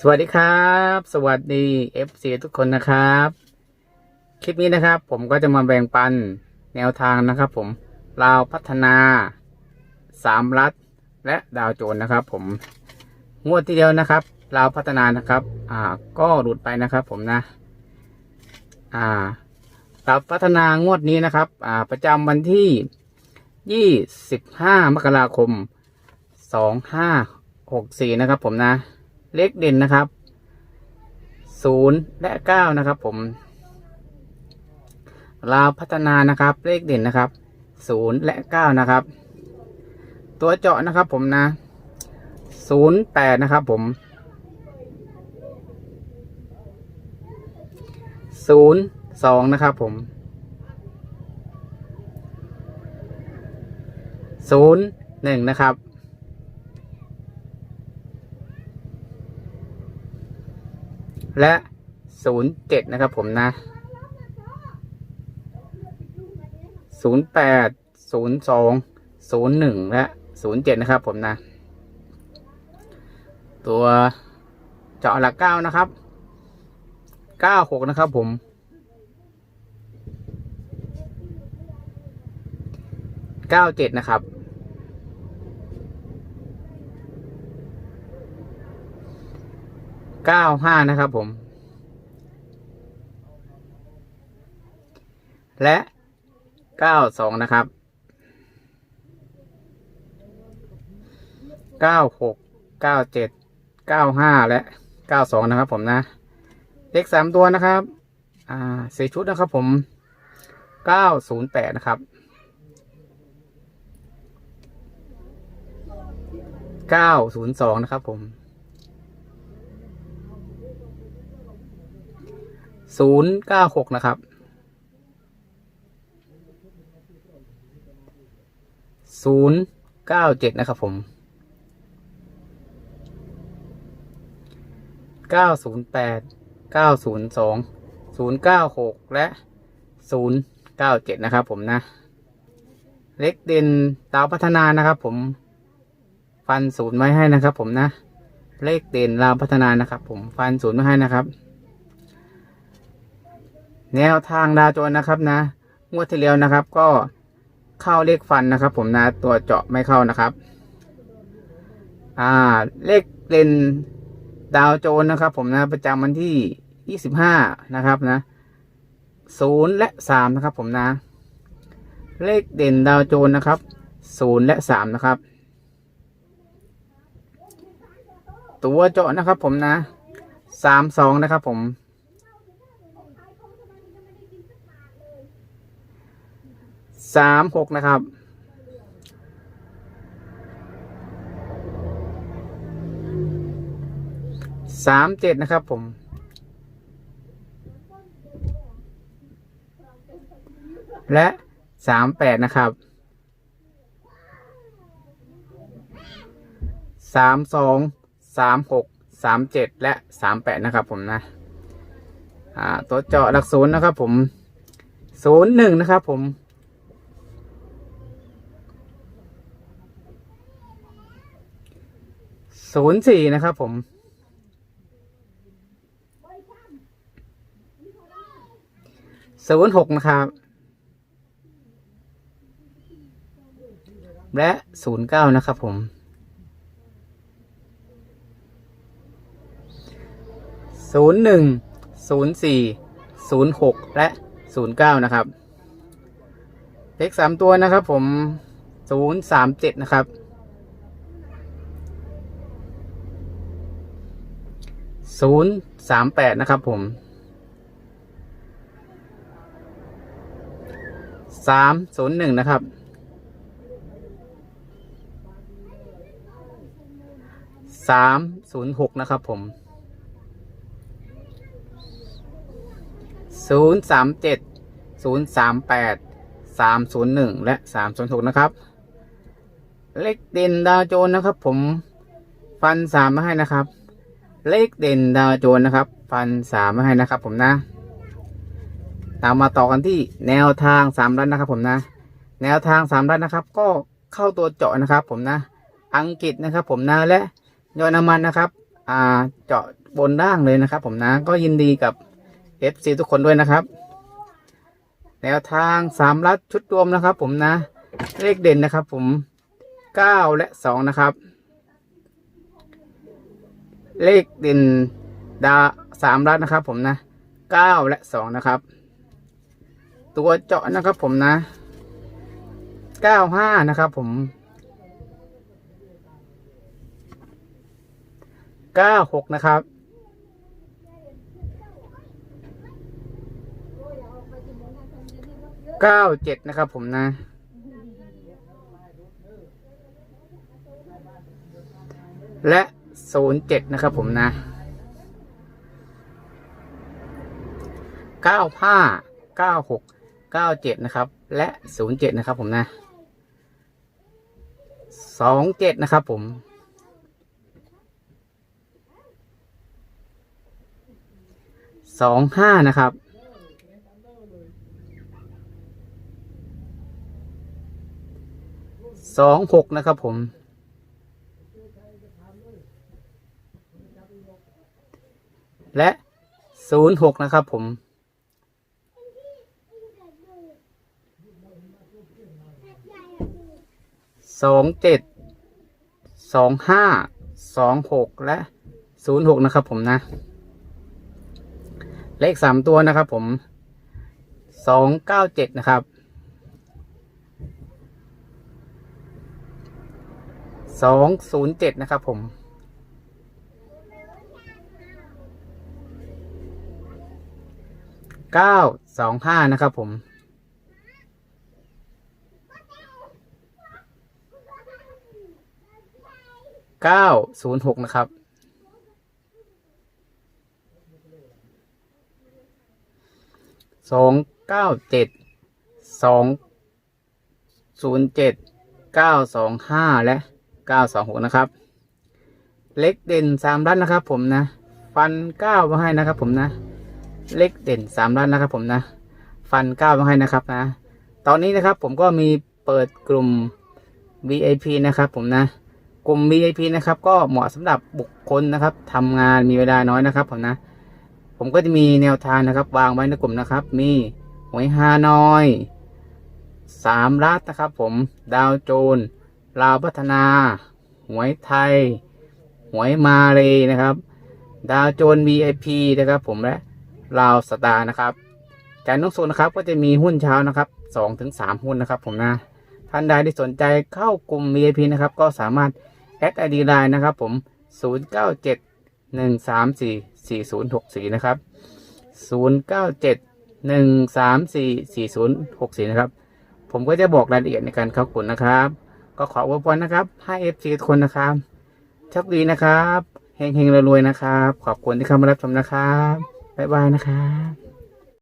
สวัสดีครับ สวัสดี FC ทุกคนนะครับ คลิปนี้นะครับ ผมก็จะมาแบ่งปันแนวทางนะครับ ผมลาวพัฒนาสามรัฐ และดาวโจนนะครับ ผมงวดที่เดียวนะครับลาวพัฒนานะครับ อ่า ก็หลุดไปนะครับ ผมนะ อ่าลาวพัฒนางวดนี้นะครับ อ่า ประจำวันที่ยี่สิบห้ามกราคมสองห้าหกสี่นะครับ ผมนะ เลขเด่นนะครับศูนย์และเก้านะครับผมลาวพัฒนานะครับ เลขเด่นนะครับศูนย์และเก้านะครับ ตัวเจาะนะครับผมนะศูนย์แปดนะครับผมศูนย์สองนะครับผมศูนย์หนึ่งนะครับ และศูนย์เจ็ดนะครับผมนะศูนย์แปดศูนย์สองศูนย์หนึ่งและศูนย์เจ็ดนะครับผมนะ ตัวเจาะหลักเก้านะครับเก้าหกนะครับผมเก้าเจ็ดนะครับ เก้าห้านะครับผม และเก้าสองนะครับเก้าหกเก้าเจ็ดเก้าห้าและเก้าสองนะครับผมนะเลขสามตัวนะครับ อ่าสี่ชุดนะครับผมเก้าศูนย์แปดนะครับเก้าศูนย์สองนะครับผม ศูนย์เก้าหกนะครับศูนย์เก้าเจ็ดนะครับผมเก้าศูนย์แปดเก้าศูนย์สองศูนย์เก้าหกและศูนย์เก้าเจ็ดนะครับผมนะ เล็กเด่นดาวพัฒนานะครับผมฟันศูนย์ไว้ให้นะครับผมนะ เลขเด่นลาวพัฒนานะครับผมฟันศูนย์ไว้ให้นะครับ แนวทางดาวโจนนะครับนะ งวดที่แล้วนะครับ ก็เข้าเลขฟันนะครับ ผมนะตัวเจาะไม่เข้านะครับ อ่า เลขเด่นดาวโจนนะครับ ผมนะประจำวันที่ยี่สิบห้านะครับนะศูนย์และสามนะครับ ผมนะ เลขเด่นดาวโจนนะครับศูนย์และสามนะครับ ตัวเจาะนะครับ ผมนะสามสองนะครับ ผม สามหกนะครับ สามเจ็ดนะครับผม และสามแปดนะครับ สามสอง สามหก สามเจ็ด และสามแปดนะครับผมนะ อ่า ตัวเจาะหลักศูนย์นะครับผมศูนย์หนึ่งนะครับผม ศูนย์สี่นะครับผม ศูนย์หกนะครับ และศูนย์เก้านะครับผม ศูนย์หนึ่ง ศูนย์สี่ ศูนย์หก และศูนย์เก้านะครับ เลขสามตัวนะครับผม ศูนย์สามเจ็ดนะครับ ศูนย์สามแปดนะครับผมสามศูนย์หนึ่งนะครับสามศูนย์หกนะครับผมศูนย์สามเจ็ดศูนย์สามแปดสามศูนย์หนึ่งและสามศูนย์หกนะครับ เลขเด่นดาวโจนนะครับผม ฟันสามมาให้นะครับ เลขเด่นดาวโจนนะครับฟันสามมาให้นะครับ ผมนะ ตามมาต่อกันที่แนวทางสามรัฐนะครับ ผมนะ แนวทางสามรัฐนะครับ ก็เข้าตัวเจาะนะครับ ผมนะ อังกฤษนะครับ ผมนะและยอรมันนะครับ อ่าเจาะบนล่างเลยนะครับ ผมนะก็ยินดีกับ FC ทุกคนด้วยนะครับ แนวทางสามลัดชุดรวมนะครับ ผมนะ เลขเด่นนะครับ ผมเก้าและสองนะครับ เลขเด่นดาสามลัดนะครับ ผมนะเก้าและสองนะครับ ตัวเจาะนะครับผมนะเก้าห้านะครับ ผมเก้าหกนะครับเก้าเจ็ดนะครับ ผมนะและ ศูนย์เจ็ดนะครับผมนะเก้าห้าเก้าหกเก้าเจ็ดนะครับ และศูนย์เจ็ดนะครับผมนะสองเจ็ดนะครับผมสองห้านะครับสองหกนะครับผม และศูนย์หกนะครับผม สองเจ็ด สองห้า สองหกและศูนย์หกนะครับผมนะ เลขสามตัวนะครับผม สองเก้าเจ็ดนะครับสองศูนย์เจ็ดนะครับผม เก้าสองห้านะครับผม เก้าศูนย์หกนะครับ สองเก้าเจ็ด สองศูนย์เจ็ด เก้าสองห้าและเก้าสองหกนะครับ เล็กเด่นสามด้านนะครับผมนะ ฟันเก้ามาให้นะครับผมนะ เล็กเด่นสามด้านนะครับผมนะ ฟันเก้ามาให้นะครับนะ ตอนนี้นะครับผมก็มีเปิดกลุ่ม VIP นะครับผมนะ กลุ่ม VIP นะครับก็เหมาะสำหรับบุคคลนะครับทำงานมีเวลาน้อยนะครับผมนะ ผมก็จะมีแนวทางนะครับ วางไว้ในกลุ่มนะครับ มีหวยฮานอยสามรัฐนะครับ ผมดาวโจนลาวพัฒนา หวยไทย หวยมาเลยนะครับ ดาวโจน VIP นะครับผมและ ลาวสตาร์นะครับจากน้องโซนนะครับก็จะมีหุ้นเช้านะครับสองถึงสามหุ้นนะครับ ผมนะท่านใดที่สนใจเข้ากลุ่ม VIP นะครับ ก็สามารถแอดไอดีไลน์นะครับ ผม097 134 4064นะครับ097 134 4064นะครับ ผมก็จะบอกรายละเอียดในการเข้ากลุ่มนะครับ ก็ขออวยพรนะครับให้ FC ทุกคนนะครับโชคดีนะครับเฮงๆรวยๆนะครับ ขอบคุณที่เข้ามารับชมนะครับ บ๊ายบายนะครับ